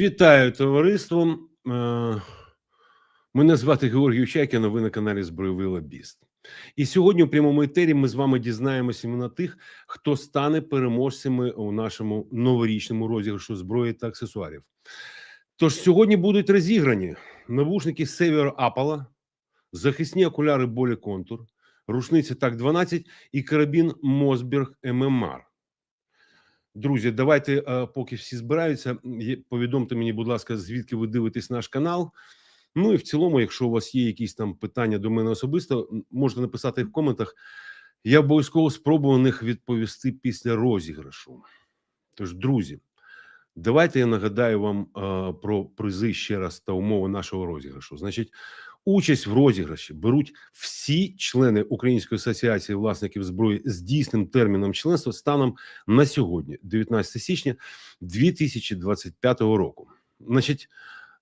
Вітаю товариство. Е, Мене звати Георгій Чайкін, ви на каналі Збройовий Лобіст. І сьогодні у прямому етері ми з вами дізнаємося імена тих, хто стане переможцями у нашому новорічному розіграшу зброї та аксесуарів. Тож сьогодні будуть розіграні навушники Север Апала, захисні окуляри Болі Контур, рушниці Так 12 і карабін Мосберг ММР. Друзі, давайте, е, поки всі збираються, повідомте мені, будь ласка, звідки ви дивитесь наш канал. Ну і в цілому, якщо у вас є якісь там питання до мене особисто, можете написати в коментах. Я обов'язково спробую на них відповісти після розіграшу. Тож, друзі, давайте я нагадаю вам е, про призи ще раз та умови нашого розіграшу. Значить, участь в розіграші беруть всі члени Української асоціації власників зброї з дійсним терміном членства станом на сьогодні, 19 січня 2025 року. Значить,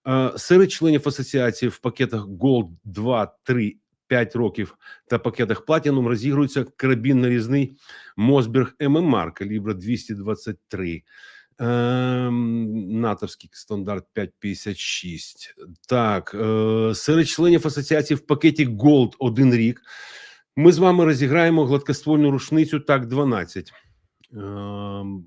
е, серед членів асоціації в пакетах Gold 2, 3, 5 років та пакетах Platinum розігрується карабін нарізний Мосберг ММР калібра 223. Натовський стандарт 556. Так, е, серед членів асоціації в пакеті Gold один рік. Ми з вами розіграємо гладкоствольну рушницю так 12. Ем,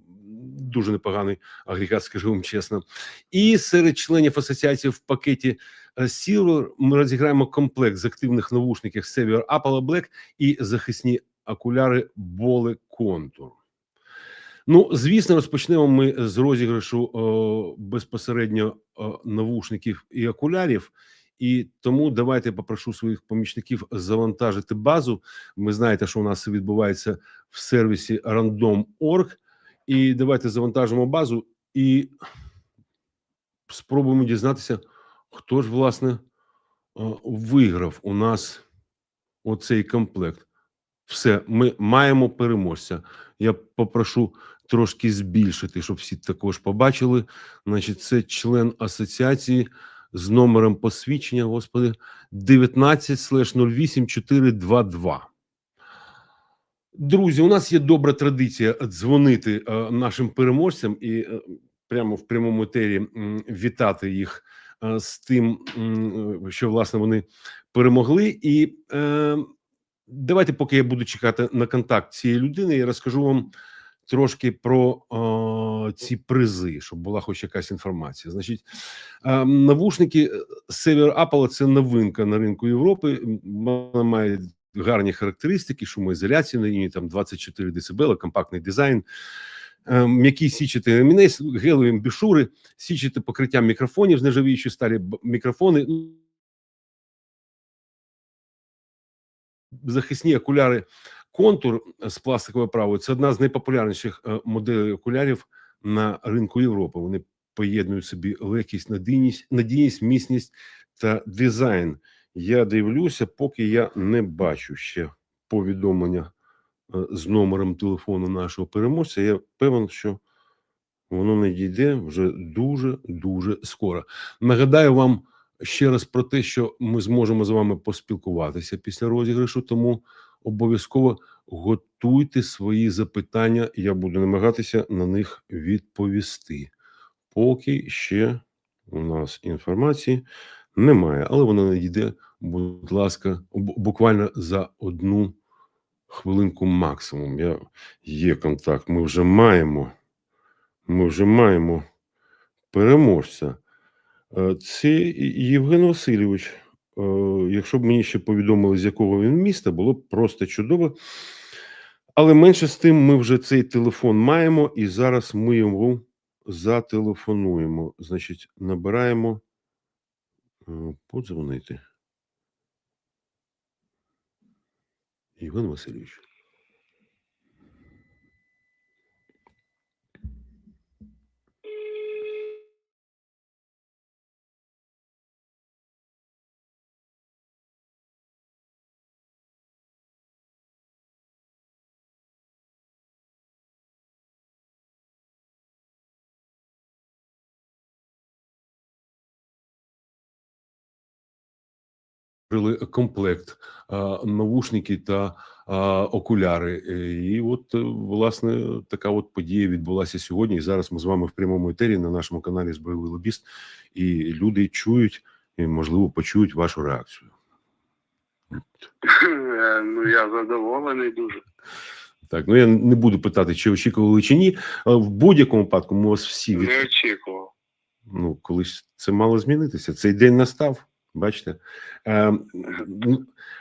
дуже непоганий агрегат, скажу вам чесно. І серед членів асоціації в пакеті Silver ми розіграємо комплект з активних навушників Sevier Apple Black і захисні окуляри Bole Contour. Ну, звісно, розпочнемо ми з розіграшу о, безпосередньо о, навушників і окулярів. І тому давайте попрошу своїх помічників завантажити базу. Ви знаєте, що у нас відбувається в сервісі Random.org. І давайте завантажимо базу і спробуємо дізнатися, хто ж власне о, виграв у нас оцей комплект. Все, ми маємо переможця. Я попрошу трошки збільшити, щоб всі також побачили. Значить, це член асоціації з номером посвідчення, господи, 19 08 422. Друзі, у нас є добра традиція дзвонити е, нашим переможцям і е, прямо в прямому етері вітати їх е, з тим, що власне вони перемогли. І давайте, поки я буду чекати на контакт цієї людини, я розкажу вам трошки про е, ці призи, щоб була хоч якась інформація. Значить, е, навушники Sever Apple – це новинка на ринку Європи. Вона має гарні характеристики, шумоізоляція на ній там 24 дБ, компактний дизайн. е, М'який січатий ремінець, гелеві амбішури, січате покриття мікрофонів з нержавіючої сталі, мікрофони, захисні окуляри контур з пластиковою правою. Це одна з найпопулярніших е, моделей окулярів на ринку Європи. Вони поєднують собі легкість, надійність, надійність, міцність та дизайн. Я дивлюся, поки я не бачу ще повідомлення е, з номером телефону нашого переможця. Я певен, що воно не дійде вже дуже дуже скоро. Нагадаю вам ще раз про те, що ми зможемо з вами поспілкуватися після розіграшу, тому обов'язково готуйте свої запитання. Я буду намагатися на них відповісти. Поки ще у нас інформації немає, але вона надійде, будь ласка, буквально за одну хвилинку максимум. Я, є контакт. Ми вже маємо. Ми вже маємо переможця. Е, Це Євген Васильович. Е, Якщо б мені ще повідомили, з якого він міста, було б просто чудово. Але менше з тим, ми вже цей телефон маємо, і зараз ми йому зателефонуємо. Значить, набираємо е, подзвонити. Іван Васильович. Комплект, а, навушники та а, окуляри. Е, І от, е, власне, така от подія відбулася сьогодні. І зараз ми з вами в прямому етері на нашому каналі Збройовий лобіст, і люди чують і, можливо, почують вашу реакцію. Е, Ну, я задоволений дуже. Так, ну я не буду питати, чи очікували чи ні. В будь-якому випадку ми вас всі від... Не очікував. ну, колись це мало змінитися. Цей день настав. Бачите, е,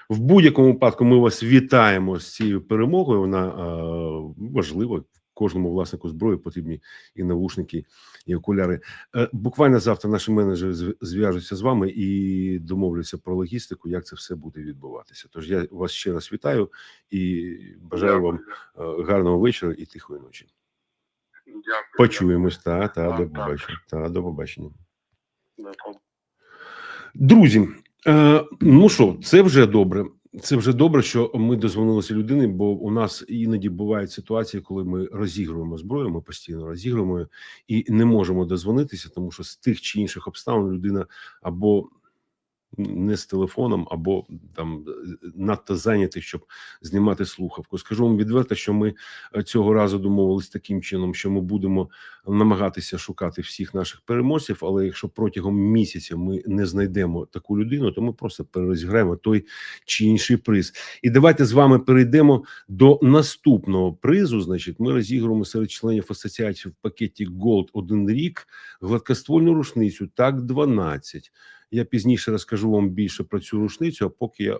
в будь-якому випадку ми вас вітаємо з цією перемогою. Вона е, важлива. Кожному власнику зброї потрібні і навушники, і окуляри. Е, буквально завтра наші менеджери зв'яжуться з вами і домовляться про логістику, як це все буде відбуватися. Тож я вас ще раз вітаю і бажаю вам гарного вечора і тихої ночі. Дякую. Почуємось. Та та до Так, так. побачення. Та до побачення. Друзі, е, ну що, це вже добре. Це вже добре, що ми дозвонилися людини, бо у нас іноді бувають ситуації, коли ми розігруємо зброю, ми постійно розігруємо і не можемо дозвонитися, тому що з тих чи інших обставин людина або не з телефоном, або там надто зайнятий, щоб знімати слухавку. Скажу вам відверто, що ми е, цього разу домовились таким чином, що ми будемо намагатися шукати всіх наших переможців. Але якщо протягом місяця ми не знайдемо таку людину, то ми просто перерозіграємо той чи інший приз. І давайте з вами перейдемо до наступного призу. Значить, ми розігруємо серед членів асоціації в пакеті Gold один рік гладкоствольну рушницю. Так, 12. Я пізніше розкажу вам більше про цю рушницю. А поки я е,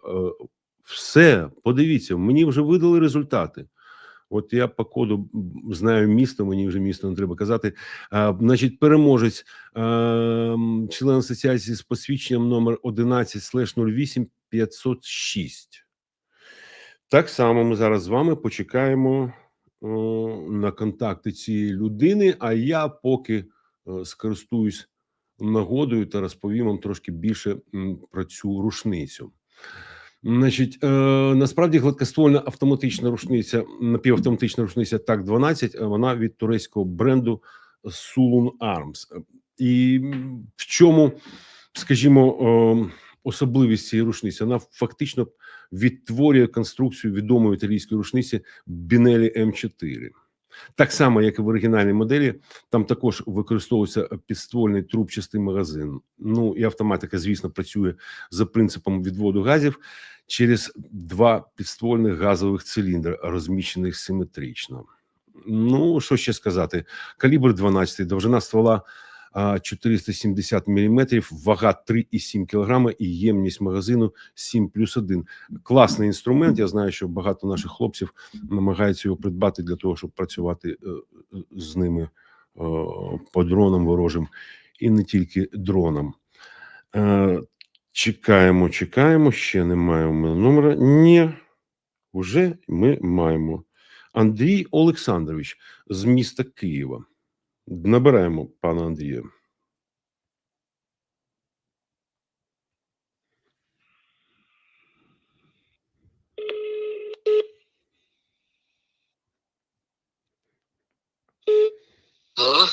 все подивіться, мені вже видали результати. От я по коду знаю місто, мені вже місто не треба казати. А, значить, переможець, е, м, член асоціації з посвідченням номер 11 08 506. Так само ми зараз з вами почекаємо о, на контакти цієї людини. А я поки е, скористуюсь нагодою та розповім вам трошки більше про цю рушницю. Значить, е, насправді гладкоствольна автоматична рушниця, напівавтоматична рушниця так 12 е, Вона від турецького бренду Sulun Arms. І в чому, скажімо, е, особливість цієї рушниці? Вона фактично відтворює конструкцію відомої італійської рушниці Бінелі М4. Так само, як і в оригінальній моделі, там також використовується підствольний трубчастий магазин. Ну і автоматика, звісно, працює за принципом відводу газів через два підствольних газових циліндри, розміщених симетрично. Ну що ще сказати? Калібр 12, довжина ствола 470 мм, вага 3,7 кг і ємність магазину 7 плюс 1. Класний інструмент. Я знаю, що багато наших хлопців намагаються його придбати для того, щоб працювати е, з ними е, по дронам ворожим і не тільки дронам. Е, Чекаємо, чекаємо. Ще немає у номера. Ні, вже ми маємо. Андрій Олександрович з міста Києва. Набираємо пана Андрія. Алло?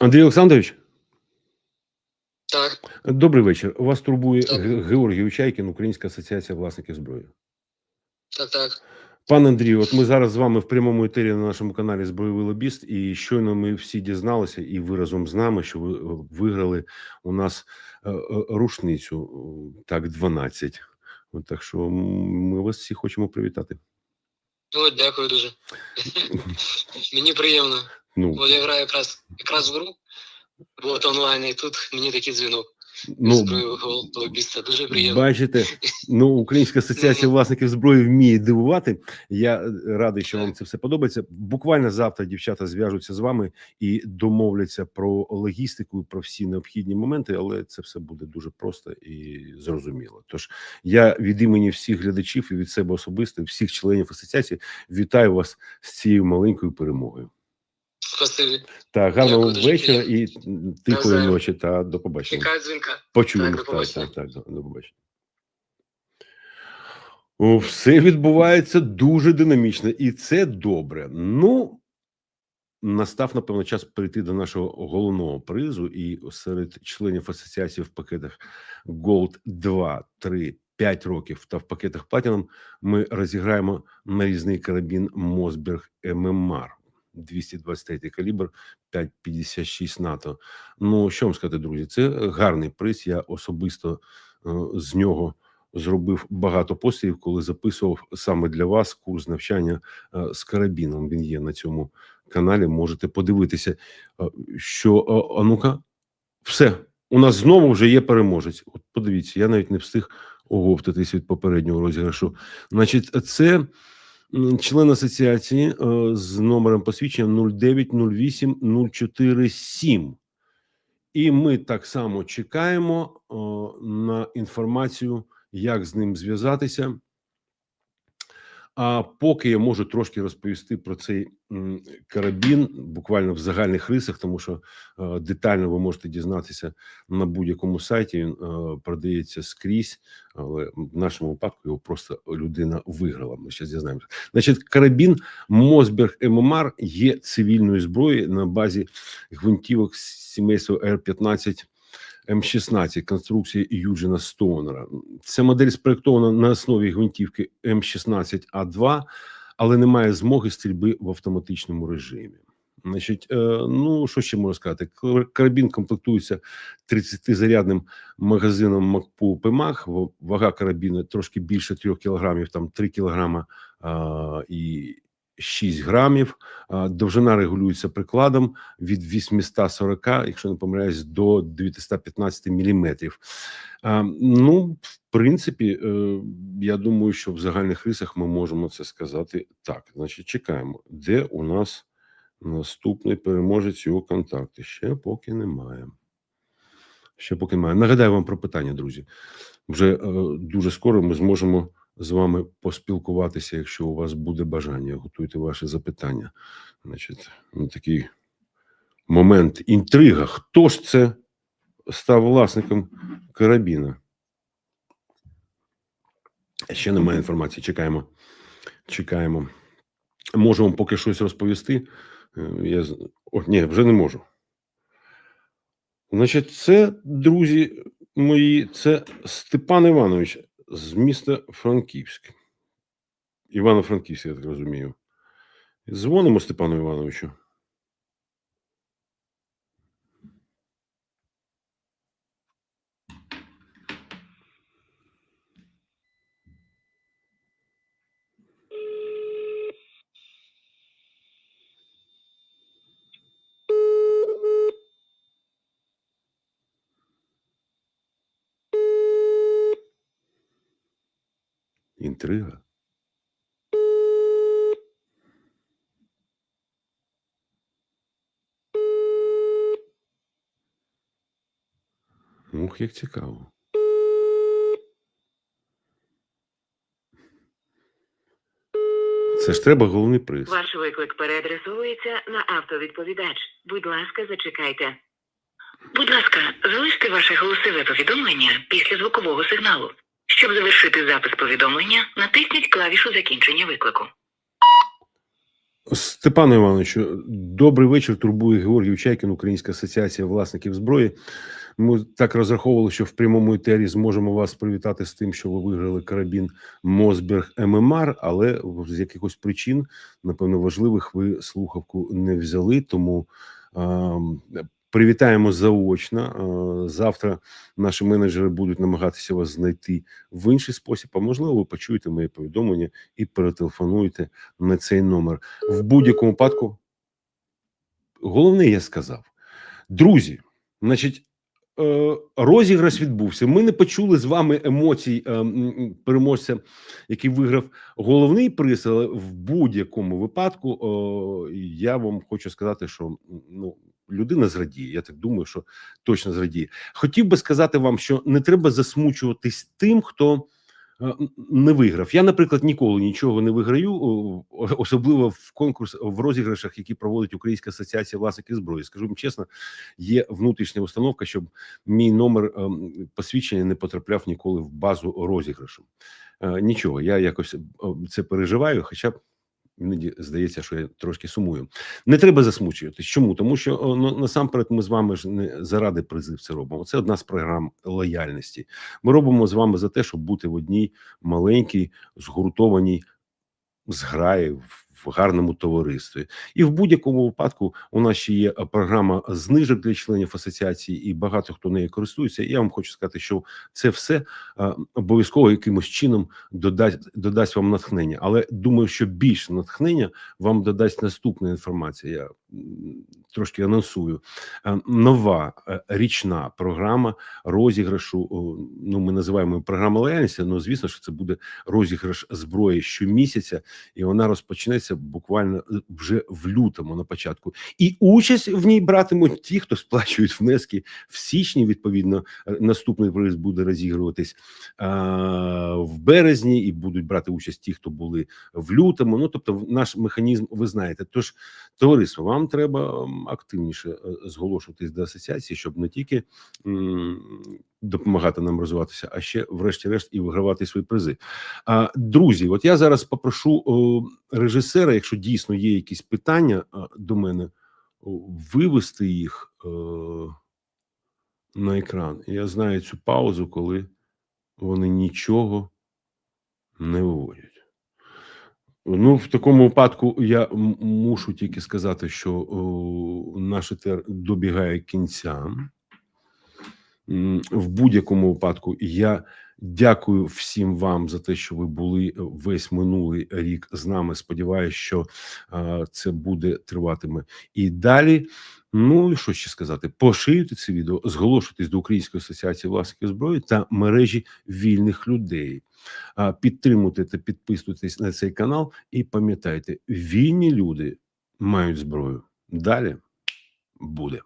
Андрій Олександрович, Так, добрий вечір. Вас турбує Так. Ге- Георгій Учайкін, Українська асоціація власників зброї. так, так. Пан Андрію, от ми зараз з вами в прямому етері на нашому каналі Збройовий лобіст, і щойно ми всі дізналися, і ви разом з нами, що ви е, виграли у нас е, е, рушницю, так, 12. От так що ми вас всі хочемо привітати. О, дякую дуже. мені приємно. Ну, От я граю якраз якраз в гру, от онлайн, і тут мені такий дзвінок. Ну Зброю. Дуже приємно. бачите, ну Українська асоціація власників зброї вміє дивувати. Я е, радий, що вам це все подобається. Буквально завтра дівчата зв'яжуться з вами і домовляться про логістику, і про всі необхідні моменти, але це все буде дуже просто і зрозуміло. Тож я від імені всіх глядачів і від себе особисто, всіх членів асоціації, вітаю вас з цією маленькою перемогою. Спасибі. Та гарного вечора і тихої ночі. Та до побачення. Чекаю дзвінка. Почуємо. Так, Так, так, так, до, побачення. Все відбувається дуже динамічно, і це добре. Ну, настав, напевно, час перейти до нашого головного призу. І серед членів асоціації в пакетах Gold 2, 3, 5 років. Та в пакетах Platinum ми розіграємо нарізний карабін Мосберг ММР 223 калібр 5,56 НАТО. Ну що вам сказати, друзі, це гарний приз. Я особисто е, з нього зробив багато постів, коли записував саме для вас курс навчання е, з карабіном. Він є на цьому каналі. Можете подивитися, е, що е, а ну-ка, все. У нас знову вже є переможець. От подивіться, я навіть не встиг оговтатись від попереднього розіграшу. Значить, це член асоціації е, з номером посвідчення 0908047. І ми так само чекаємо на інформацію, як з ним зв'язатися. А поки я можу трошки розповісти про цей карабін, буквально в загальних рисах, тому що е, детально ви можете дізнатися на будь-якому сайті. Він е, продається скрізь, але в нашому випадку його просто людина виграла. Ми ще дізнаємося. Значить, карабін Мосберг ММР є цивільною зброєю на базі гвинтівок сімейства Р-15 М16 конструкції Юджина Стоунера. Ця модель спроєктована на основі гвинтівки М16А2, але не має змоги стрільби в автоматичному режимі. Значить, е, ну що ще можу сказати? Карабін комплектується 30-зарядним магазином МакПу ПМАХ. Вага карабіну трошки більше 3 кілограмів, там 3 кілограма а, і 6 грамів. Довжина регулюється прикладом від 840, якщо не помиляюсь, до 915 міліметрів. Ну, в принципі, е, я думаю, що в загальних рисах ми можемо це сказати так. Значить, чекаємо, де у нас наступний переможець його контакти. Ще поки немає. Ще поки немає. Нагадаю вам про питання, друзі. Вже е, дуже скоро ми зможемо з вами поспілкуватися, якщо у вас буде бажання. Готуйте ваші запитання. Значить, ну, такий момент інтрига. Хто ж це став власником карабіна? Ще немає інформації. Чекаємо. Чекаємо. Можу вам поки щось розповісти. Е, Я... О, ні, вже не можу. Значить, це, друзі мої, це Степан Іванович з міста Франківськ. Івано-Франківськ, я так розумію. Дзвонимо Степану Івановичу. Інтрига. Ух, як цікаво. Це ж треба головний приз. Ваш виклик переадресовується на автовідповідач. Будь ласка, зачекайте. Будь ласка, залиште ваше голосове повідомлення після звукового сигналу. Щоб завершити запис повідомлення, натисніть клавішу закінчення виклику. Степане Івановичу, добрий вечір. Турбує Георгій Чайкін, Українська асоціація власників зброї. Ми так розраховували, що в прямому етері зможемо вас привітати з тим, що ви виграли карабін Мосберг ММР, але з якихось причин, напевно, важливих, ви слухавку не взяли. Тому ем, привітаємо заочно. Е, Завтра наші менеджери будуть намагатися вас знайти в інший спосіб. А можливо, ви почуєте моє повідомлення і перетелефонуєте на цей номер. В будь-якому випадку, головне, я сказав, друзі, значить. е, Розіграш відбувся. Ми не почули з вами емоцій е, переможця, який виграв головний приз, але в будь-якому випадку я вам хочу сказати, що ну людина зрадіє. Я так думаю, що точно зрадіє. Хотів би сказати вам, що не треба засмучуватись тим, хто е, не виграв. Я, наприклад, ніколи нічого не виграю, особливо в конкурс в розіграшах, які проводить Українська асоціація власників зброї. Скажу вам чесно, є внутрішня установка, щоб мій номер ем, посвідчення не потрапляв ніколи в базу розіграшу. Е, Нічого, я якось е, це переживаю, хоча б Іноді здається, що я трошки сумую. Не треба засмучуватись. Чому? Тому що ну, насамперед ми з вами ж не заради призив це робимо. Це одна з програм лояльності. Ми робимо з вами за те, щоб бути в одній маленькій, згуртованій зграї гарному товаристві. І в будь-якому випадку у нас ще є е, програма знижок для членів асоціації, і багато хто нею користується. Я вам хочу сказати, що це все е, обов'язково якимось чином додасть додасть вам натхнення. Але думаю, що більше натхнення вам додасть наступна інформація. Я трошки анонсую. Е, Нова е, річна програма розіграшу. Ну, ми називаємо її програма лояльності. Ну, звісно, що це буде розіграш зброї щомісяця, і вона розпочнеться буквально е, вже в лютому на початку. І участь в ній братимуть ті, хто сплачують внески в січні. Відповідно, наступний приз буде розігруватись в березні, і будуть брати участь ті, хто були в лютому. Ну тобто, наш механізм, ви знаєте. Тож, товариство, вам треба активніше е, зголошуватись до асоціації, щоб не тільки допомагати нам розвиватися, а ще, врешті-решт, і вигравати свої призи. А, друзі, от я зараз попрошу режисера, якщо дійсно є якісь питання до мене, вивести їх е, на екран. Я знаю цю паузу, коли вони нічого не виводять. Ну, в такому випадку я мушу тільки сказати, що о, наш етер добігає кінця. В будь-якому випадку я дякую всім вам за те, що ви були весь минулий рік з нами. Сподіваюся, що а, це буде триватиме і далі. Ну і що ще сказати? Поширюйте це відео, зголошуйтесь до Української асоціації власників зброї та мережі вільних людей. Підтримуйте та підписуйтесь на цей канал і пам'ятайте, вільні люди мають зброю. Далі буде.